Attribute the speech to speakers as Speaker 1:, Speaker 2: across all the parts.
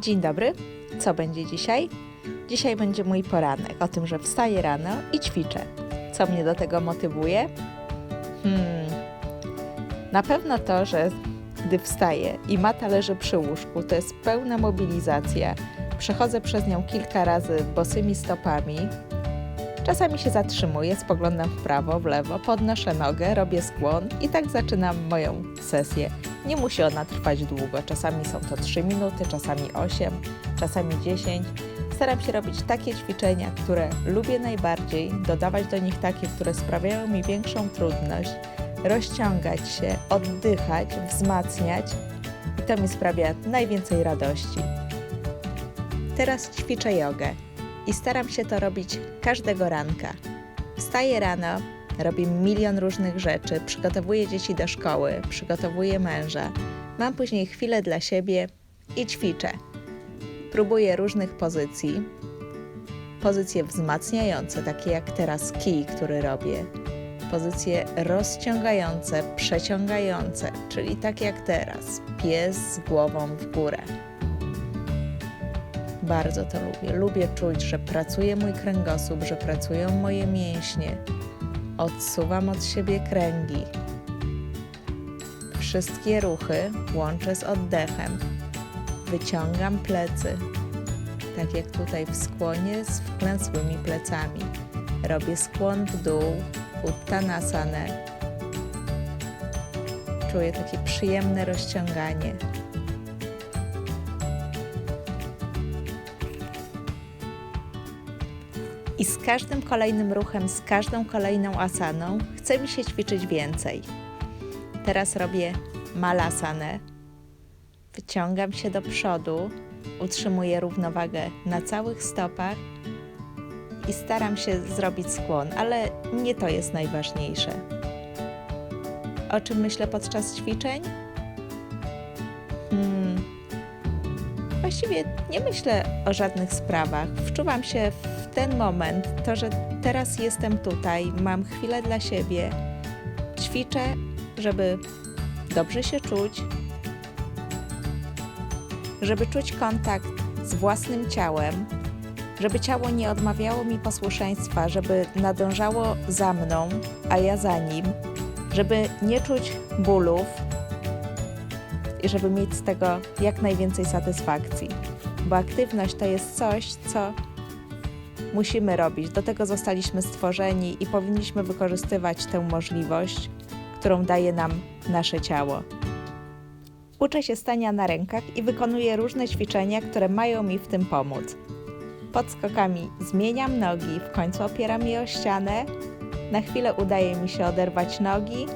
Speaker 1: Dzień dobry. Co będzie dzisiaj? Dzisiaj będzie mój poranek o tym, że wstaję rano i ćwiczę. Co mnie do tego motywuje? Hmm. Na pewno to, że gdy wstaję i mata leży przy łóżku, to jest pełna mobilizacja. Przechodzę przez nią kilka razy bosymi stopami. Czasami się zatrzymuję, spoglądam w prawo, w lewo, podnoszę nogę, robię skłon i tak zaczynam moją sesję. Nie musi ona trwać długo. Czasami są to 3 minuty, czasami 8, czasami 10. Staram się robić takie ćwiczenia, które lubię najbardziej, dodawać do nich takie, które sprawiają mi większą trudność, rozciągać się, oddychać, wzmacniać i to mi sprawia najwięcej radości. Teraz ćwiczę jogę i staram się to robić każdego ranka. Wstaję rano, robię milion różnych rzeczy, przygotowuję dzieci do szkoły, przygotowuję męża, mam później chwilę dla siebie i ćwiczę. Próbuję różnych pozycji, pozycje wzmacniające, takie jak teraz kij, który robię, pozycje rozciągające, przeciągające, czyli tak jak teraz, pies z głową w górę. Bardzo to lubię. Lubię czuć, że pracuje mój kręgosłup, że pracują moje mięśnie. Odsuwam od siebie kręgi. Wszystkie ruchy łączę z oddechem. Wyciągam plecy, tak jak tutaj w skłonie z wklęsłymi plecami. Robię skłon w dół, uttanasanę. Czuję takie przyjemne rozciąganie. I z każdym kolejnym ruchem, z każdą kolejną asaną chce mi się ćwiczyć więcej. Teraz robię malasanę. Wyciągam się do przodu, utrzymuję równowagę na całych stopach i staram się zrobić skłon, ale nie to jest najważniejsze. O czym myślę podczas ćwiczeń? Hmm. Właściwie nie myślę o żadnych sprawach. Wczuwam się w ten moment, to, że teraz jestem tutaj, mam chwilę dla siebie, ćwiczę, żeby dobrze się czuć, żeby czuć kontakt z własnym ciałem, żeby ciało nie odmawiało mi posłuszeństwa, żeby nadążało za mną, a ja za nim, żeby nie czuć bólów i żeby mieć z tego jak najwięcej satysfakcji. Bo aktywność to jest coś, co musimy robić. Do tego zostaliśmy stworzeni i powinniśmy wykorzystywać tę możliwość, którą daje nam nasze ciało. Uczę się stania na rękach i wykonuję różne ćwiczenia, które mają mi w tym pomóc. Podskokami zmieniam nogi, w końcu opieram je o ścianę. Na chwilę udaje mi się oderwać nogi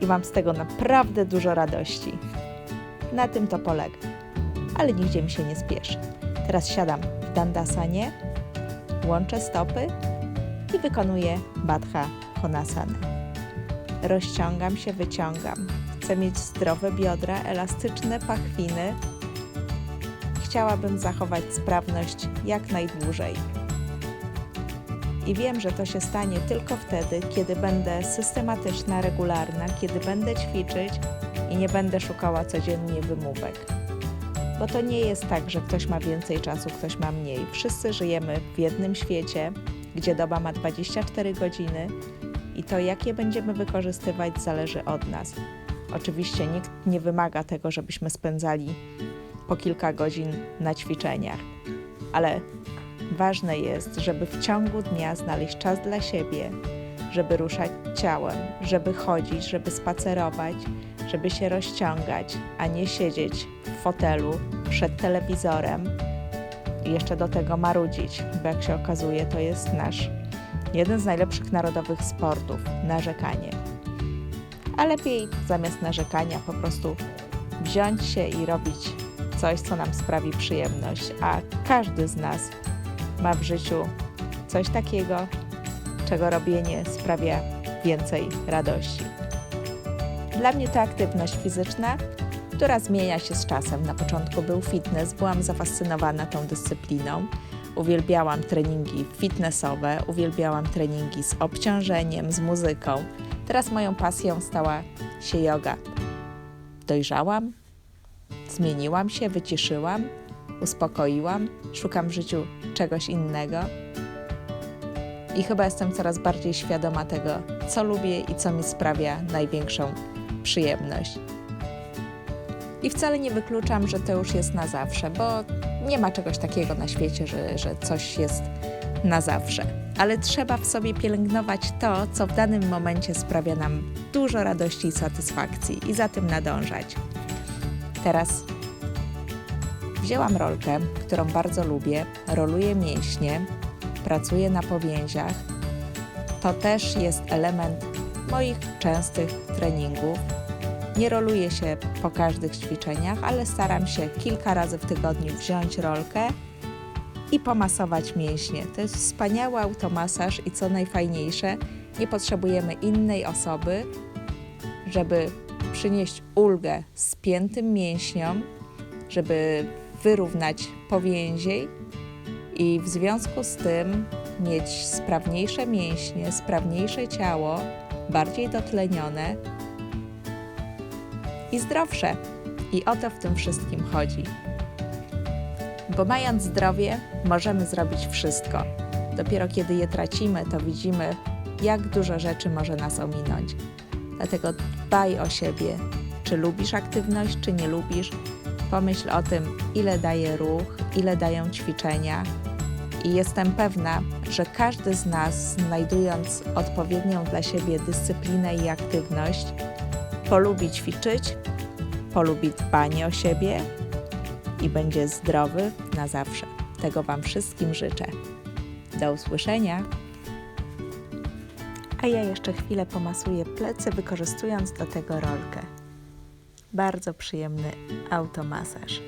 Speaker 1: i mam z tego naprawdę dużo radości. Na tym to polega. Ale nigdzie mi się nie spieszy. Teraz siadam w dandasanie, łączę stopy i wykonuję Badha Konasanę. Rozciągam się, wyciągam. Chcę mieć zdrowe biodra, elastyczne pachwiny. Chciałabym zachować sprawność jak najdłużej. I wiem, że to się stanie tylko wtedy, kiedy będę systematyczna, regularna, kiedy będę ćwiczyć i nie będę szukała codziennie wymówek. Bo to nie jest tak, że ktoś ma więcej czasu, ktoś ma mniej. Wszyscy żyjemy w jednym świecie, gdzie doba ma 24 godziny i to, jak je będziemy wykorzystywać, zależy od nas. Oczywiście nikt nie wymaga tego, żebyśmy spędzali po kilka godzin na ćwiczeniach, ale ważne jest, żeby w ciągu dnia znaleźć czas dla siebie, żeby ruszać ciałem, żeby chodzić, żeby spacerować, żeby się rozciągać, a nie siedzieć w fotelu przed telewizorem i jeszcze do tego marudzić, bo jak się okazuje, to jest nasz jeden z najlepszych narodowych sportów narzekanie. A lepiej zamiast narzekania po prostu wziąć się i robić coś, co nam sprawi przyjemność, a każdy z nas ma w życiu coś takiego, czego robienie sprawia więcej radości. Dla mnie to aktywność fizyczna, która zmienia się z czasem. Na początku był fitness, byłam zafascynowana tą dyscypliną. Uwielbiałam treningi fitnessowe, uwielbiałam treningi z obciążeniem, z muzyką. Teraz moją pasją stała się yoga. Dojrzałam, zmieniłam się, wyciszyłam uspokoiłam, szukam w życiu czegoś innego. I chyba jestem coraz bardziej świadoma tego, co lubię i co mi sprawia największą przyjemność. I wcale nie wykluczam, że to już jest na zawsze, bo nie ma czegoś takiego na świecie, że, że coś jest na zawsze. Ale trzeba w sobie pielęgnować to, co w danym momencie sprawia nam dużo radości i satysfakcji, i za tym nadążać. Teraz wzięłam rolkę, którą bardzo lubię, roluję mięśnie, pracuję na powięziach. To też jest element moich częstych treningów. Nie roluję się po każdych ćwiczeniach, ale staram się kilka razy w tygodniu wziąć rolkę i pomasować mięśnie. To jest wspaniały automasaż i co najfajniejsze, nie potrzebujemy innej osoby, żeby przynieść ulgę spiętym mięśniom, żeby wyrównać powięziej i w związku z tym mieć sprawniejsze mięśnie, sprawniejsze ciało, bardziej dotlenione i zdrowsze. I o to w tym wszystkim chodzi. Bo mając zdrowie, możemy zrobić wszystko. Dopiero kiedy je tracimy, to widzimy, jak dużo rzeczy może nas ominąć. Dlatego dbaj o siebie. Czy lubisz aktywność, czy nie lubisz, pomyśl o tym, ile daje ruch, ile dają ćwiczenia. I jestem pewna, że każdy z nas, znajdując odpowiednią dla siebie dyscyplinę i aktywność, polubi ćwiczyć, polubi dbanie o siebie i będzie zdrowy na zawsze. Tego Wam wszystkim życzę. Do usłyszenia! A ja jeszcze chwilę pomasuję plecy, wykorzystując do tego rolkę. Bardzo przyjemny automasaż.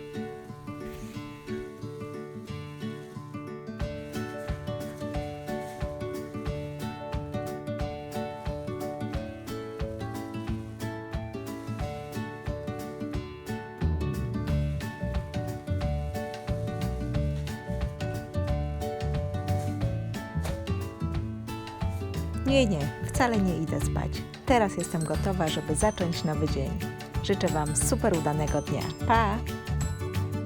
Speaker 1: Nie, nie, wcale nie idę spać. Teraz jestem gotowa, żeby zacząć nowy dzień. Życzę Wam super udanego dnia. Pa!